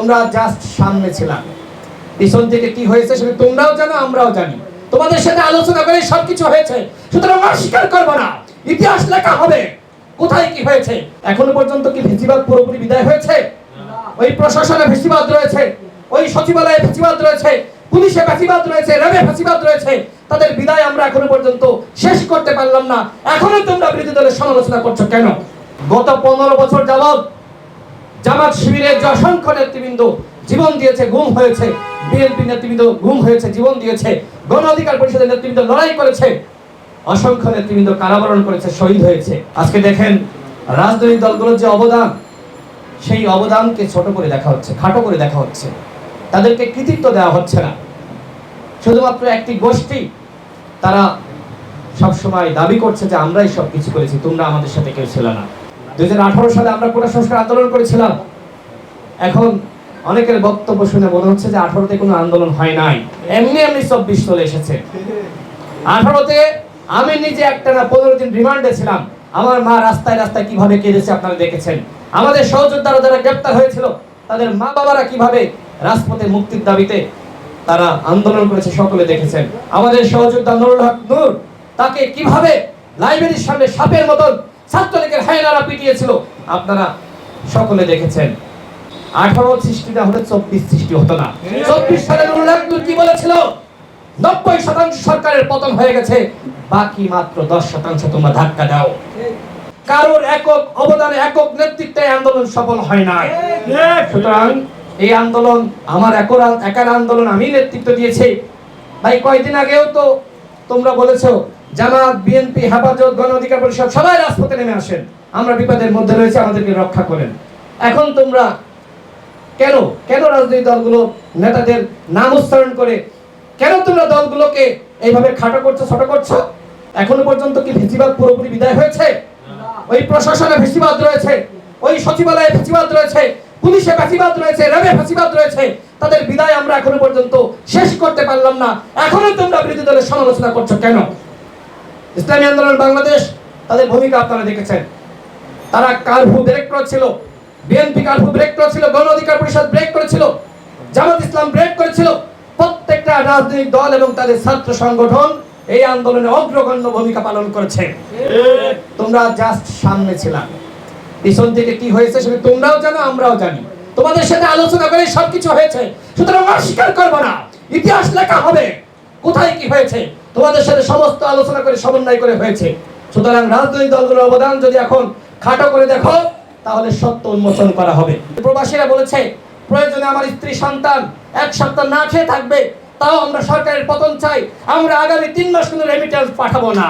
তোমরা জাস্ট সামনে ছিলাম। পিছন থেকে কি হয়েছে সেটা তোমরাও জানো, আমরাও জানি। তোমাদের সাথে আলোচনা করে সবকিছু হয়েছে, সুতরাং অস্বীকার করব না। ইতিহাস লেখা হবে। কোথায় কি হয়েছে? এখনও পর্যন্ত কি ভেসিবাদ পুরোপুরি বিদায় হয়েছে? ওই প্রশাসনে ভেসিবাদ রয়েছে, ওই সচিবালয়ে ভেসিবাদ রয়েছে, পুলিশে ফ্যাসিবাদ রয়েছে রেবে ফ্যাসিবাদ রয়েছে। তাদের বিদায় আমরা এখনও পর্যন্ত শেষ করতে পারলাম না। এখনও তোমরা বিরোধী দলের সমালোচনা করছ কেন? গত পনেরো বছর যাবত জামাত শিবিরের যে অসংখ্য নেতৃবৃন্দ জীবন দিয়েছে, গুম হয়েছে, বিএনপি নেতৃবৃন্দ গুম হয়েছে, জীবন দিয়েছে, গণ অধিকার পরিষদের নেতৃবৃন্দ লড়াই করেছে, অসংখ্য নেতৃবৃন্দ কারাবরণ করেছে, শহীদ হয়েছে। আজকে দেখেন, রাজনৈতিক দলগুলোর যে অবদান, সেই অবদানকে ছোট করে দেখা হচ্ছে, খাটো করে দেখা হচ্ছে। তাদেরকে কৃতিত্ব দেওয়া হচ্ছে না। শুধুমাত্র একটি গোষ্ঠী, তারা সবসময় দাবি করছে যে আমরাই সব কিছু করেছি, তোমরা আমাদের সাথে কেউ ছিল না। দুই হাজার আঠারো সালে আমরা কোটা সংস্কার আন্দোলন করেছিলাম। এখন অনেকের বক্তব্য শুনে মনে হচ্ছে যে আঠারোতে কোনো আন্দোলন হয় নাই। এমনি এমনি চব্বিশ চলে এসেছে। আঠারোতে আমি নিজে একটা না পনেরো দিন রিমান্ডে ছিলাম। আমার মা রাস্তায় রাস্তায় কীভাবে কেঁদেছে আপনারা দেখেছেন। আমাদের সহযোদ্ধারা যারা গ্রেপ্তার হয়েছিল, তাদের মা বাবারা কীভাবে রাজপথে মুক্তির দাবিতে তারা আন্দোলন করেছে সকলে দেখেছেন। আমাদের সহযোদ্ধা নুরুল হক নূর, তাকে কীভাবে লাইব্রেরির সামনে সাপের মতন ছাত্রলীগের হায়নারা পিটিয়েছিল। আপনারা সকলে দেখেছেন। আঠারো সৃষ্টি না হলে চব্বিশ সৃষ্টি হতো না। চব্বিশ সালে নুরুল হক কি বলেছিল? নব্বই শতাংশ সরকারের পতন হয়ে গেছে। বাকি মাত্র দশ শতাংশ তোমরা ধাক্কা দাও। কারোর একক অবদানে, একক নেতৃত্বে আন্দোলন সফল হয় না সুতরাং এই আন্দোলন, আমার একার একার আন্দোলন আমি নেতৃত্ব দিয়েছি। ভাই কয়েকদিন আগেও তো তোমরা বলেছ জামাত বিএনপি হেফাজত গণ অধিকার পরিষদ সবাই রাজপথে নেমে আসেন। আমরা বিপদের মধ্যে রয়েছে আমাদেরকে রক্ষা করেন। এখন তোমরা কেন? কেন রাজনৈতিক দলগুলো নেতাদের নাম উচ্চারণ করে কেন তোমরা দলগুলোকে এইভাবে খাটো করছ ছোট করছ? এখনও পর্যন্ত কি ভেসিবাদ পুরোপুরি বিদায় হয়েছে? ওই প্রশাসনে ভেসিবাদ রয়েছে ওই সচিবালয়ে ভেসিবাদ রয়েছে পুলিশে ফ্যাসিবাদ রয়েছে রেবে ফ্যাসিবাদ রয়েছে। তাদের বিদায় আমরা এখনও পর্যন্ত শেষ করতে পারলাম না। এখনও তোমরা বিরোধী দলের সমালোচনা করছ কেন? ইসলামী আন্দোলন বাংলাদেশ, তাদের ভূমিকা আপনারা দেখেছেন। তারা কারফু ব্রেক করেছিল বিএনপি কারফু ব্রেক করেছিল, গণ অধিকার পরিষদ ব্রেক করেছিল, জামাত ইসলাম ব্রেক করেছিল। প্রত্যেকটা রাজনৈতিক দল এবং তাদের ছাত্র সংগঠন এই আন্দোলনে অগ্রগণ্য ভূমিকা পালন করেছে। তোমরা জাস্ট সামনে ছিলাম। পিছন থেকে কি হয়েছে সেটা তোমরাও জানো, আমরাও জানি। তোমাদের সাথে আলোচনা করে সবকিছু হয়েছে, সুতরাং অস্বীকার করব না। ইতিহাস লেখা হবে। কোথায় কি হয়েছে? তোমাদের সাথে সমস্ত আলোচনা করে সমন্বয় করে হয়েছে। সুতরাং রাজনৈতিক দলগুলোর অবদান যদি এখন খাটো করে দেখো, তাহলে সত্য উন্মোচন করা হবে। প্রবাসীরা বলেছে, প্রয়োজনে আমার স্ত্রী সন্তান এক সপ্তাহ না খেয়ে থাকবে, তাও আমরা সরকারের পতন চাই, আমরা আগামী তিন মাস কোনো রেমিটেন্স পাঠাবো না।